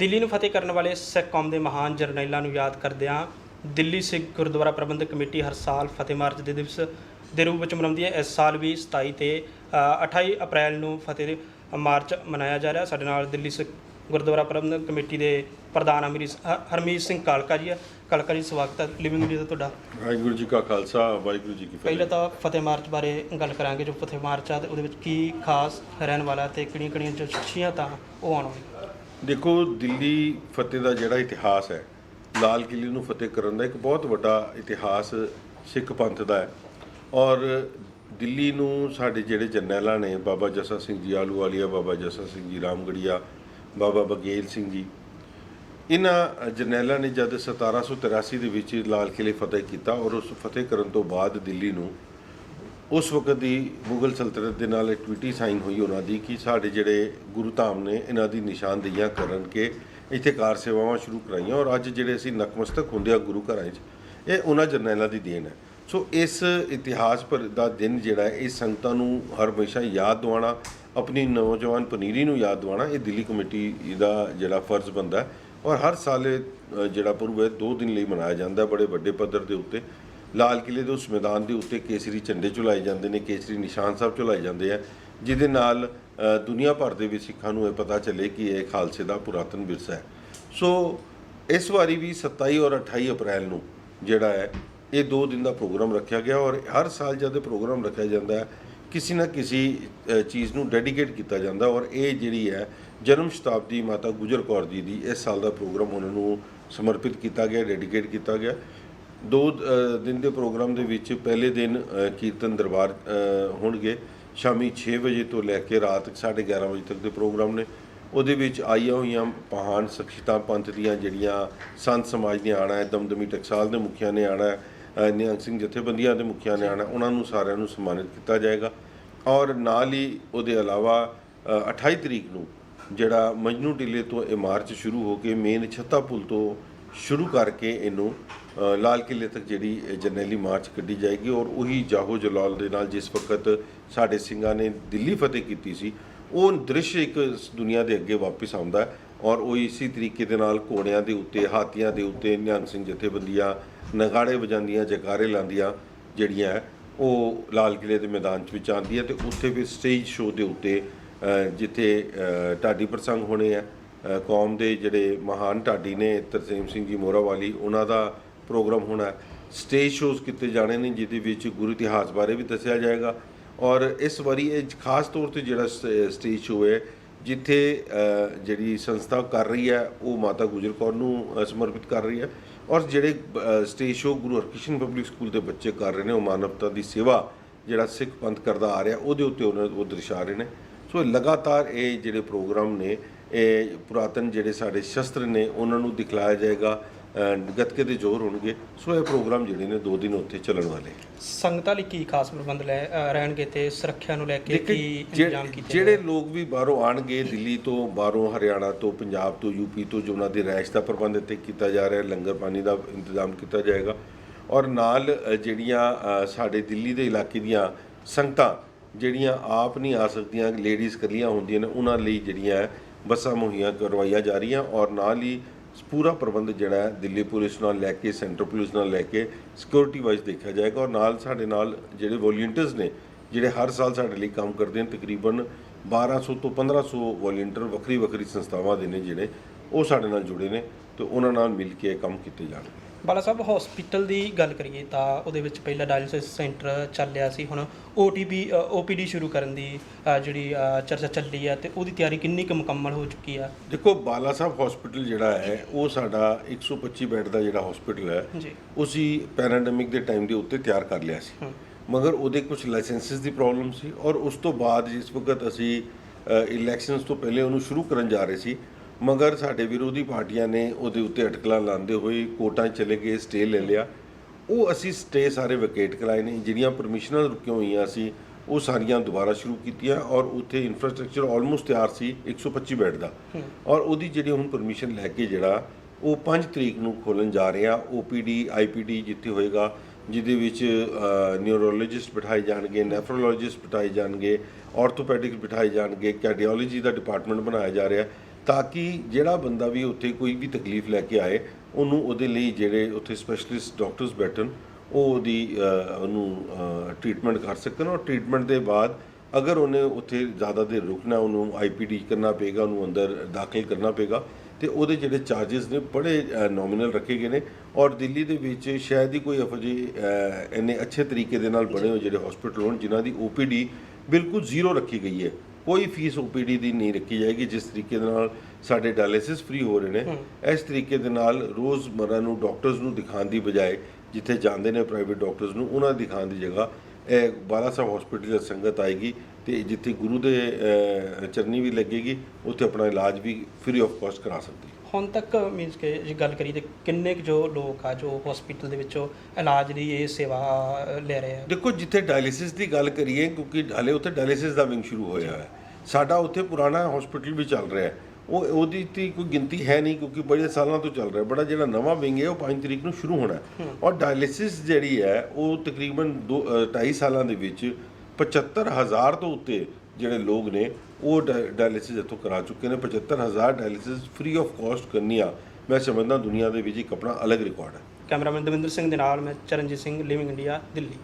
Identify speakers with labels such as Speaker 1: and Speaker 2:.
Speaker 1: ਦਿੱਲੀ ਨੂੰ ਫਤਿਹ ਕਰਨ ਵਾਲੇ ਸਿੱਖ ਕੌਮ ਦੇ ਮਹਾਨ ਜਰਨੈਲਾਂ ਨੂੰ ਯਾਦ ਕਰਦਿਆਂ ਦਿੱਲੀ ਸਿੱਖ ਗੁਰਦੁਆਰਾ ਪ੍ਰਬੰਧਕ ਕਮੇਟੀ ਹਰ ਸਾਲ ਫਤਿਹ ਮਾਰਚ ਦੇ ਦਿਵਸ ਦੇ ਰੂਪ ਵਿੱਚ ਮਨਾਉਂਦੀ ਹੈ। ਇਸ ਸਾਲ ਵੀ 27 ਤੇ ਅ, 28 ਅਪ੍ਰੈਲ ਨੂੰ ਫਤਿਹ ਮਾਰਚ ਮਨਾਇਆ ਜਾ ਰਿਹਾ। ਸਾਡੇ ਨਾਲ ਦਿੱਲੀ ਸਿੱਖ ਗੁਰਦੁਆਰਾ ਪ੍ਰਬੰਧਕ ਕਮੇਟੀ ਦੇ ਪ੍ਰਧਾਨ ਅਮਰੀ ਹਰਮੀਤ ਸਿੰਘ ਕਾਲਕਾ ਜੀ ਕਾਲਕਾ ਜੀ ਸਵਾਗਤ ਹੈ। ਲਿਵਿੰਗ ਮੀਡੀਆ ਦਾ ਤੁਹਾਡਾ।
Speaker 2: ਵਾਹਿਗੁਰੂ ਜੀ ਕਾ ਖਾਲਸਾ ਵਾਹਿਗੁਰੂ ਜੀ ਕੀ
Speaker 1: ਪਹਿਲਾਂ
Speaker 2: ਫਤਿਹ
Speaker 1: ਤਾਂ ਫਤਿਹ ਮਾਰਚ ਬਾਰੇ ਗੱਲ ਕਰਾਂਗੇ ਜੋ ਫਤਿਹ ਮਾਰਚ ਆ ਤੇ ਉਹਦੇ ਵਿੱਚ ਕੀ ਖਾਸ ਰਹਿਣ ਵਾਲਾ ਤੇ ਕਿਹੜੀਆਂ ਕਿਹੜੀਆਂ ਜੋ ਸ਼ਖਸੀਅਤਾਂ ਉਹ ਆਉਣ ਵਾਲੀਆਂ।
Speaker 2: ਦੇਖੋ, ਦਿੱਲੀ ਫਤਿਹ ਦਾ ਜਿਹੜਾ ਇਤਿਹਾਸ ਹੈ, ਲਾਲ ਕਿਲੇ ਨੂੰ ਫਤਿਹ ਕਰਨ ਦਾ ਇੱਕ ਬਹੁਤ ਵੱਡਾ ਇਤਿਹਾਸ ਸਿੱਖ ਪੰਥ ਦਾ ਹੈ। ਔਰ ਦਿੱਲੀ ਨੂੰ ਸਾਡੇ ਜਿਹੜੇ ਜਰਨੈਲਾਂ ਨੇ, ਬਾਬਾ ਜੱਸਾ ਸਿੰਘ ਜੀ, ਆਲੂਵਾਲੀਆ, ਬਾਬਾ ਜੱਸਾ ਸਿੰਘ ਜੀ ਰਾਮਗੜੀਆ ਬਾਬਾ ਬਗੇਲ ਸਿੰਘ ਜੀ, ਇਹਨਾਂ ਜਰਨੈਲਾਂ ਨੇ ਜਦ 1783 ਦੇ ਵਿੱਚ ਲਾਲ ਕਿਲੇ ਫਤਿਹ ਕੀਤਾ ਔਰ ਉਸ ਫਤਿਹ ਕਰਨ ਤੋਂ ਬਾਅਦ ਦਿੱਲੀ ਨੂੰ ਉਸ ਵਕਤ ਦੀ ਮੁਗਲ ਸਲਤਨਤ ਦੇ ਨਾਲ ਇੱਕ ਟਵੀਟੀ ਸਾਈਨ ਹੋਈ ਉਹਨਾਂ ਦੀ ਕਿ ਸਾਡੇ ਜਿਹੜੇ ਗੁਰੂ ਧਾਮ ਨੇ ਇਹਨਾਂ ਦੀ ਨਿਸ਼ਾਨਦੇਹੀਆਂ ਕਰਨ ਕੇ ਇੱਥੇ ਕਾਰ ਸੇਵਾਵਾਂ ਸ਼ੁਰੂ ਕਰਾਈਆਂ ਔਰ ਅੱਜ ਜਿਹੜੇ ਅਸੀਂ ਨਕਮਸਤਕ ਹੁੰਦੇ ਆ ਗੁਰੂ ਘਰਾਂ 'ਚ ਇਹ ਉਹਨਾਂ ਜਰਨੈਲਾਂ ਦੀ ਦੇਣ ਹੈ। ਸੋ ਇਸ ਇਤਿਹਾਸ ਪਰ ਦਾ ਦਿਨ ਜਿਹੜਾ ਹੈ ਇਹ ਸੰਗਤਾਂ ਨੂੰ ਹਰ ਹਮੇਸ਼ਾ ਯਾਦ ਦਿਵਾਉਣਾ ਆਪਣੀ ਨੌਜਵਾਨ ਪਨੀਰੀ ਨੂੰ ਯਾਦ ਦਿਵਾਉਣਾ ਇਹ ਦਿੱਲੀ ਕਮੇਟੀ ਦਾ ਜਿਹੜਾ ਫਰਜ਼ ਬੰਦਾ ਔਰ ਹਰ ਸਾਲ ਇਹ, ਜਿਹੜਾ ਪੁਰਬ ਹੈ ਦੋ ਦਿਨ ਲਈ ਮਨਾਇਆ ਜਾਂਦਾ ਬੜੇ ਵੱਡੇ ਪੱਧਰ ਦੇ ਉੱਤੇ। ਲਾਲ ਕਿਲੇ ਦੇ ਉਸ ਮੈਦਾਨ ਦੇ ਉੱਤੇ ਕੇਸਰੀ ਝੰਡੇ ਚੁਲਾਏ ਜਾਂਦੇ ਨੇ, ਕੇਸਰੀ ਨਿਸ਼ਾਨ ਸਾਹਿਬ ਚੁਲਾਏ ਜਾਂਦੇ ਆ, ਜਿਹਦੇ ਨਾਲ ਦੁਨੀਆ ਭਰ ਦੇ ਵਿੱਚ ਸਿੱਖਾਂ ਨੂੰ ਇਹ ਪਤਾ ਚੱਲੇ ਕਿ ਇਹ ਖਾਲਸੇ ਦਾ ਪੁਰਾਤਨ ਵਿਰਸਾ ਹੈ। ਸੋ, ਇਸ ਵਾਰੀ ਵੀ 27 ਔਰ 28 ਅਪ੍ਰੈਲ ਨੂੰ ਜਿਹੜਾ ਹੈ, ਇਹ ਦੋ ਦਿਨ ਦਾ ਪ੍ਰੋਗਰਾਮ ਰੱਖਿਆ ਗਿਆ ਔਰ ਹਰ ਸਾਲ ਜਦ ਇਹ ਪ੍ਰੋਗਰਾਮ ਰੱਖਿਆ ਜਾਂਦਾ ਹੈ, ਕਿਸੇ ਨਾ ਕਿਸੇ ਚੀਜ਼ ਨੂੰ ਡੈਡੀਕੇਟ ਕੀਤਾ ਜਾਂਦਾ ਔਰ ਇਹ ਜਿਹੜੀ ਹੈ, ਜਨਮ ਸ਼ਤਾਬਦੀ ਮਾਤਾ ਗੁਜਰ ਕੌਰ ਜੀ ਦੀ ਇਸ ਸਾਲ ਦਾ ਪ੍ਰੋਗਰਾਮ ਉਹਨਾਂ ਨੂੰ ਸਮਰਪਿਤ ਕੀਤਾ ਗਿਆ, ਡੈਡੀਕੇਟ ਕੀਤਾ ਗਿਆ। ਦੋ ਦਿਨ ਦੇ ਪ੍ਰੋਗਰਾਮ ਦੇ ਵਿੱਚ ਪਹਿਲੇ ਦਿਨ ਕੀਰਤਨ ਦਰਬਾਰ ਹੋਣਗੇ। ਸ਼ਾਮੀ 6 ਵਜੇ ਤੋਂ ਲੈ ਕੇ ਰਾਤ 11:30 ਵਜੇ ਤੱਕ ਦੇ ਪ੍ਰੋਗਰਾਮ ਨੇ। ਉਹਦੇ ਵਿੱਚ ਆਈਆਂ ਹੋਈਆਂ ਪਹਾਨ ਸ਼ਖਸੀਅਤਾਂ ਪੰਥ ਦੀਆਂ ਜਿਹੜੀਆਂ ਸੰਤ ਸਮਾਜ ਨੇ ਆਣਾ ਹੈ ਦਮਦਮੀ ਟਕਸਾਲ ਦੇ ਮੁਖੀਆਂ ਨੇ ਆਣਾ ਹੈ ਨਿਹੰਗ ਸਿੰਘ ਜਥੇਬੰਦੀਆਂ ਦੇ ਮੁਖੀਆਂ ਨੇ ਆਣਾ ਉਹਨਾਂ ਨੂੰ ਸਾਰਿਆਂ ਨੂੰ ਸਨਮਾਨਿਤ ਕੀਤਾ ਜਾਏਗਾ। ਔਰ ਨਾਲ ਹੀ ਉਹਦੇ ਇਲਾਵਾ ਅ, 28 ਤਰੀਕ ਨੂੰ ਜਿਹੜਾ ਮਜਨੂ ਟਿੱਲੇ ਤੋਂ ਇਹ ਮਾਰਚ ਸ਼ੁਰੂ ਹੋ ਕੇ ਮੇਨ ਛੱਤਾ ਪੁਲ ਤੋਂ ਸ਼ੁਰੂ ਕਰਕੇ ਇਹਨੂੰ ਲਾਲ ਕਿਲੇ ਤੱਕ ਜਿਹੜੀ ਜਰਨੈਲੀ ਮਾਰਚ ਕੱਢੀ ਜਾਏਗੀ ਔਰ ਉਹੀ ਜਾਹੋ ਜਲਾਲ ਦੇ ਨਾਲ ਜਿਸ ਵਕਤ ਸਾਡੇ ਸਿੰਘਾਂ ਨੇ ਦਿੱਲੀ ਫਤਿਹ ਕੀਤੀ ਸੀ, ਉਹ ਦ੍ਰਿਸ਼ ਇੱਕ ਦੁਨੀਆ ਦੇ ਅੱਗੇ ਵਾਪਸ ਆਉਂਦਾ ਔਰ ਉਹ ਇਸੇ ਤਰੀਕੇ ਦੇ ਨਾਲ ਘੋੜਿਆਂ ਦੇ ਉੱਤੇ, ਹਾਥੀਆਂ ਦੇ ਉੱਤੇ ਨਿਹੰਗ ਸਿੰਘ ਜਥੇਬੰਦੀਆਂ, ਨਗਾੜੇ ਵਜਾਉਂਦੀਆਂ, ਜਕਾਰੇ ਲਾਉਂਦੀਆਂ ਜਿਹੜੀਆਂ ਉਹ ਲਾਲ ਕਿਲੇ ਦੇ ਮੈਦਾਨ 'ਚ ਵਿੱਚ ਆਉਂਦੀ ਹੈ ਤੇ ਉੱਥੇ ਵੀ ਸਟੇਜ ਸ਼ੋਅ ਦੇ ਉੱਤੇ ਜਿੱਥੇ ਢਾਡੀ ਪ੍ਰਸੰਗ ਹੋਣੇ ਆ ਕੌਮ ਦੇ ਜਿਹੜੇ ਮਹਾਨ ਢਾਡੀ ਨੇ ਤਰਸੇਮ ਸਿੰਘ ਜੀ ਮੋਰਾਵਾਲੀ, ਉਹਨਾਂ ਦਾ ਪ੍ਰੋਗਰਾਮ ਹੋਣਾ ਸਟੇਜ ਸ਼ੋਜ਼ ਕੀਤੇ ਜਾਣੇ ਨੇ, ਜਿਹਦੇ ਵਿੱਚ ਗੁਰੂ ਇਤਿਹਾਸ ਬਾਰੇ ਵੀ ਦੱਸਿਆ ਜਾਏਗਾ। ਔਰ ਇਸ ਵਾਰੀ ਇਹ ਖਾਸ ਤੌਰ ਤੇ ਜਿਹੜਾ ਸ- ਸਟੇਜ ਸ਼ੋਅ ਹੈ, ਜਿੱਥੇ ਜਿਹੜੀ ਸੰਸਥਾ ਕਰ ਰਹੀ ਹੈ, ਉਹ ਮਾਤਾ ਗੁਜਰ ਕੌਰ ਨੂੰ ਸਮਰਪਿਤ ਕਰ ਰਹੀ ਹੈ। ਔਰ ਜਿਹੜੇ stage show Guru Harkrishan public school ਦੇ ਬੱਚੇ ਕਰ ਰਹੇ ਨੇ, ਉਹ ਮਾਨਵਤਾ ਦੀ ਸੇਵਾ ਜਿਹੜਾ ਸਿੱਖ ਪੰਥ ਕਰਦਾ ਆ ਰਿਹਾ, ਉਹਦੇ ਉੱਤੇ ਉਹਨਾਂ ਉਹ ਦਰਸਾ ਰਹੇ ਨੇ। ਸੋ ਲਗਾਤਾਰ ਇਹ ਜਿਹੜੇ ਪ੍ਰੋਗਰਾਮ ਨੇ ਇਹ ਪੁਰਾਤਨ ਜਿਹੜੇ ਸਾਡੇ ਸ਼ਸਤਰ ਨੇ ਉਹਨਾਂ ਨੂੰ ਦਿਖਲਾਇਆ ਜਾਏਗਾ ਗੱਤਕੇ ਦੇ ਜ਼ੋਰ ਹੋਣਗੇ। ਸੋ ਇਹ ਪ੍ਰੋਗਰਾਮ ਜਿਹੜੇ ਨੇ ਦੋ ਦਿਨ ਉੱਥੇ ਚੱਲਣ ਵਾਲੇ
Speaker 1: ਸੰਗਤਾਂ ਲਈ ਕੀ ਖਾਸ ਪ੍ਰਬੰਧ ਲੈ ਰਹਿਣਗੇ ਤੇ ਸੁਰੱਖਿਆ ਨੂੰ ਲੈ ਕੇ ਕੀ ਇੰਤਜ਼ਾਮ ਕੀਤੇ
Speaker 2: ਜਿਹੜੇ ਲੋਕ ਵੀ ਬਾਹਰੋਂ ਆਣਗੇ ਦਿੱਲੀ ਤੋਂ ਬਾਹਰੋਂ ਹਰਿਆਣਾ ਤੋਂ ਪੰਜਾਬ ਤੋਂ ਯੂਪੀ ਤੋਂ ਜੋ ਉਹਨਾਂ ਦੀ ਰਿਹਾਇਸ਼ ਦਾ ਪ੍ਰਬੰਧ ਇੱਥੇ ਕੀਤਾ ਜਾ ਰਿਹਾ ਲੰਗਰ ਪਾਣੀ ਦਾ ਇੰਤਜ਼ਾਮ ਕੀਤਾ ਜਾਏਗਾ। ਔਰ ਨਾਲ ਜਿਹੜੀਆਂ ਸਾਡੇ ਦਿੱਲੀ ਦੇ ਇਲਾਕੇ ਦੀਆਂ ਸੰਗਤਾਂ ਜਿਹੜੀਆਂ ਆਪ ਨਹੀਂ ਆ ਸਕਦੀਆਂ ਲੇਡੀਜ਼ ਇਕੱਲੀਆਂ ਹੁੰਦੀਆਂ ਨੇ ਉਹਨਾਂ ਲਈ ਜਿਹੜੀਆਂ ਬੱਸਾਂ ਮੁਹੱਈਆ ਕਰਵਾਈਆਂ ਜਾ ਰਹੀਆਂ ਔਰ ਨਾਲ ਹੀ ਪੂਰਾ ਪ੍ਰਬੰਧ ਜਿਹੜਾ ਹੈ ਦਿੱਲੀ ਪੁਲਿਸ ਨਾਲ ਲੈ ਕੇ, ਸੈਂਟਰ ਪੁਲਿਸ ਨਾਲ ਲੈ ਕੇ ਸਿਕਿਉਰਿਟੀ ਵਾਈਜ਼ ਦੇਖਿਆ ਜਾਏਗਾ ਔਰ ਨਾਲ ਸਾਡੇ ਨਾਲ ਜਿਹੜੇ ਵੋਲੰਟੀਅਰਸ ਨੇ, ਜਿਹੜੇ ਹਰ ਸਾਲ ਸਾਡੇ ਲਈ ਕੰਮ ਕਰਦੇ ਨੇ, ਤਕਰੀਬਨ 1200 ਤੋਂ 1500 ਵੋਲੰਟੀਅਰ ਵੱਖਰੀ ਵੱਖਰੀ ਸੰਸਥਾਵਾਂ ਦੇ ਨੇ ਜਿਹੜੇ ਉਹ ਸਾਡੇ ਨਾਲ ਜੁੜੇ ਨੇ ਤੇ ਉਹਨਾਂ ਨਾਲ ਮਿਲ ਕੇ ਕੰਮ ਕੀਤੇ ਜਾਣਗੇ
Speaker 1: ਬਾਲਾ ਸਾਹਿਬ ਹਸਪੀਟਲ ਦੀ ਗੱਲ ਕਰੀਏ ਤਾਂ ਉਹਦੇ ਵਿੱਚ ਪਹਿਲਾਂ ਡਾਇਲਿਸਿਸ ਸੈਂਟਰ ਚੱਲ ਰਿਹਾ ਸੀ ਹੁਣ ਓਟੀਪੀ ਓਪੀਡੀ ਸ਼ੁਰੂ ਕਰਨ ਦੀ ਅ, ਜਿਹੜੀ ਅ, ਚਰਚਾ ਚੱਲੀ ਆ ਤੇ ਉਹਦੀ ਤਿਆਰੀ ਕਿੰਨੀ ਕੁ ਮੁਕੰਮਲ ਹੋ ਚੁੱਕੀ ਆ?
Speaker 2: ਦੇਖੋ ਬਾਲਾ ਸਾਹਿਬ ਹਸਪੀਟਲ ਜਿਹੜਾ ਹੈ ਉਹ ਸਾਡਾ 125 ਬੈੱਡ ਦਾ ਜਿਹੜਾ ਹਸਪੀਟਲ ਹੈ
Speaker 1: ਜੀ।
Speaker 2: ਉਸੀ ਪੈਰਾਡੈਮਿਕ ਦੇ ਟਾਈਮ ਦੇ ਉੱਤੇ ਤਿਆਰ ਕਰ ਲਿਆ ਸੀ। ਮਗਰ ਉਹਦੇ ਕੁਝ ਲਾਇਸੈਂਸਸ ਦੀ ਪ੍ਰੋਬਲਮ ਸੀ ਔਰ ਉਸ ਤੋਂ ਬਾਅਦ ਜਿਸ ਵਕਤ ਅਸੀਂ ਇਲੈਕਸ਼ਨਸ ਤੋਂ ਪਹਿਲੇ ਉਹਨੂੰ ਸ਼ੁਰੂ ਕਰਨ ਜਾ ਰਹੇ ਸੀ ਮਗਰ ਸਾਡੇ ਵਿਰੋਧੀ ਪਾਰਟੀਆਂ ਨੇ ਉਹਦੇ ਉੱਤੇ ਅਟਕਲਾਂ ਲਾਉਂਦੇ ਹੋਏ ਕੋਰਟਾਂ 'ਚ ਚਲੇ ਗਏ ਸਟੇ ਲੈ ਲਿਆ। ਉਹ ਅਸੀਂ ਸਟੇ ਸਾਰੇ ਵਕੇਟ ਕਰਾਏ ਨੇ। ਜਿਹੜੀਆਂ ਪਰਮਿਸ਼ਨਾਂ ਰੁਕੀਆਂ ਹੋਈਆਂ ਸੀ ਉਹ ਸਾਰੀਆਂ ਦੁਬਾਰਾ ਸ਼ੁਰੂ ਕੀਤੀਆਂ ਔਰ ਉੱਥੇ ਇਨਫਰਾਸਟ੍ਰਕਚਰ ਆਲਮੋਸਟ ਤਿਆਰ ਸੀ 125 ਬੈੱਡ ਦਾ। ਔਰ ਉਹਦੀ ਜਿਹੜੀ ਹੁਣ ਪਰਮਿਸ਼ਨ ਲੈ ਕੇ ਜਿਹੜਾ ਉਹ 5 ਤਰੀਕ ਨੂੰ ਖੋਲਣ ਜਾ ਰਹੇ। ਓਪੀਡੀ ਆਈਪੀਡੀ ਜਿੱਥੇ ਹੋਏਗਾ ਜਿਹਦੇ ਵਿੱਚ ਨਿਊਰੋਲੋਜਿਸਟ ਬਿਠਾਏ ਜਾਣਗੇ ਨੈਫਰੋਲੋਜਿਸਟ ਬਿਠਾਏ ਜਾਣਗੇ ਆਰਥੋਪੈਡਿਕਸ ਬਿਠਾਏ ਜਾਣਗੇ ਕਾਰਡੀਓਲੋਜੀ ਦਾ ਡਿਪਾਰਟਮੈਂਟ ਬਣਾਇਆ ਜਾ ਰਿਹਾ। ਤਾਂ ਕਿ ਜਿਹੜਾ ਬੰਦਾ ਵੀ ਉੱਥੇ ਕੋਈ ਵੀ ਤਕਲੀਫ ਲੈ ਕੇ ਆਏ, ਉਹਨੂੰ ਉਹਦੇ ਲਈ ਜਿਹੜੇ ਉੱਥੇ ਸਪੈਸ਼ਲਿਸਟ ਡਾਕਟਰਸ ਬੈਠਣ, ਉਹ ਉਹਦੀ ਉਹਨੂੰ ਟ੍ਰੀਟਮੈਂਟ ਕਰ ਸਕਣ ਔਰ ਟ੍ਰੀਟਮੈਂਟ ਦੇ ਬਾਅਦ ਅਗਰ ਉਹਨੇ ਉੱਥੇ ਜ਼ਿਆਦਾ ਦੇਰ ਰੁਕਣਾ, ਉਹਨੂੰ ਆਈਪੀਡੀ ਕਰਨਾ ਪਏਗਾ, ਉਹਨੂੰ ਅੰਦਰ ਦਾਖਲ ਕਰਨਾ ਪਏਗਾ, ਤੇ ਉਹਦੇ ਜਿਹੜੇ ਚਾਰजेस ਨੇ ਬੜੇ ਨੋਮੀਨਲ ਰੱਖੇ ਗਏ ਨੇ ਔਰ ਦਿੱਲੀ ਦੇ ਵਿੱਚ ਸ਼ਾਇਦ ਹੀ ਕੋਈ ਇਹੋ ਜਿਹੇ ਇੰਨੇ ਅੱਛੇ ਤਰੀਕੇ ਦੇ ਨਾਲ ਬਣੇ ਹੋਏ ਜਿਹੜੇ ਹਸਪੀਟਲ ਹੋਣ, ਜਿਨ੍ਹਾਂ ਦੀ ਓਪੀਡੀ ਬਿਲਕੁਲ ਜ਼ੀਰੋ ਰੱਖੀ ਗਈ ਹੈ। ਕੋਈ ਫੀਸ ਓਪੀਡੀ ਦੀ ਨਹੀਂ ਰੱਖੀ ਜਾਏਗੀ ਜਿਸ ਤਰੀਕੇ ਦੇ ਨਾਲ ਸਾਡੇ ਡਾਇਲਿਸਿਸ ਫ੍ਰੀ ਹੋ ਰਹੇ ਨੇ। ਇਸ ਤਰੀਕੇ ਦੇ ਨਾਲ ਰੋਜ਼ਮਰਰਾ ਨੂੰ ਡਾਕਟਰਸ ਨੂੰ ਦਿਖਾਉਣ ਦੀ ਬਜਾਏ ਜਿੱਥੇ ਜਾਂਦੇ ਨੇ ਪ੍ਰਾਈਵੇਟ ਡਾਕਟਰਸ ਨੂੰ ਉਹਨਾਂ ਦਿਖਾਉਣ ਦੀ ਜਗ੍ਹਾ ਇਹ ਬਾਲਾ ਸਾਹਿਬ ਹਸਪੀਟਲ ਦੀ ਸੰਗਤ ਆਏਗੀ ਤੇ ਜਿੱਥੇ ਗੁਰੂ ਦੇ ਚਰਨੀ ਵੀ ਲੱਗੇਗੀ ਉੱਥੇ ਆਪਣਾ ਇਲਾਜ ਵੀ ਫ੍ਰੀ ਆਫ ਕਾਸਟ ਕਰਾ ਸਕਦੀ
Speaker 1: ਹੁਣ ਤੱਕ ਮੀਨਸ ਕਿ ਜੇ ਗੱਲ ਕਰੀਏ ਤੇ ਕਿੰਨੇ ਕੁ ਜੋ ਲੋਕ ਆ ਜੋ ਹਸਪੀਟਲ ਦੇ ਵਿੱਚੋਂ ਇਲਾਜ ਲਈ ਇਹ ਸੇਵਾ ਲੈ ਰਹੇ ਆ?
Speaker 2: ਦੇਖੋ ਜਿੱਥੇ ਡਾਇਲਿਸਿਸ ਦੀ ਗੱਲ ਕਰੀਏ ਕਿਉਂਕਿ ਹਲੇ ਉੱਥੇ ਡਾਇਲਿਸਿਸ ਦਾ ਵਿੰਗ ਸ਼ੁਰੂ ਹੋਇਆ ਹੈ। ਸਾਡਾ ਉੱਥੇ ਪੁਰਾਣਾ ਹਸਪੀਟਲ ਵੀ ਚੱਲ ਰਿਹਾ ਹੈ। ਉਹ ਉਹਦੀ ਤੇ ਕੋਈ ਗਿਣਤੀ ਹੈ ਨਹੀਂ ਕਿਉਂਕਿ ਬੜੇ ਸਾਲਾਂ ਤੋਂ ਚੱਲ ਰਿਹਾ ਬੜਾ ਜਿਹੜਾ ਨਵਾਂ ਵਿੰਗ ਹੈ ਉਹ 5 ਤਰੀਕ ਨੂੰ ਸ਼ੁਰੂ ਹੋਣਾ ਔਰ ਡਾਇਲਿਸਿਸ ਜਿਹੜੀ ਹੈ ਉਹ ਤਕਰੀਬਨ 2.5 ਸਾਲਾਂ ਦੇ ਵਿੱਚ 75000 ਤੋਂ ਉੱਤੇ ਜਿਹੜੇ ਲੋਕ ਨੇ, ਉਹ ਡਾਇਲਿਸਿਸ ਇੱਥੋਂ ਕਰਾ ਚੁੱਕੇ ਨੇ। 75000 ਡਾਇਲਿਸਿਸ ਫ੍ਰੀ ਆਫ ਕਾਸਟ ਕਰਨੀ ਆ ਮੈਂ ਸਮਝਦਾ ਦੁਨੀਆ ਦੇ ਵਿੱਚ ਇੱਕ ਆਪਣਾ ਅਲੱਗ ਰਿਕਾਰਡ ਹੈ।
Speaker 1: ਕੈਮਰਾਮੈਨ ਦਵਿੰਦਰ ਸਿੰਘ ਦੇ ਨਾਲ ਮੈਂ ਚਰਨਜੀਤ ਸਿੰਘ ਲਿਵਿੰਗ ਇੰਡੀਆ ਦਿੱਲੀ।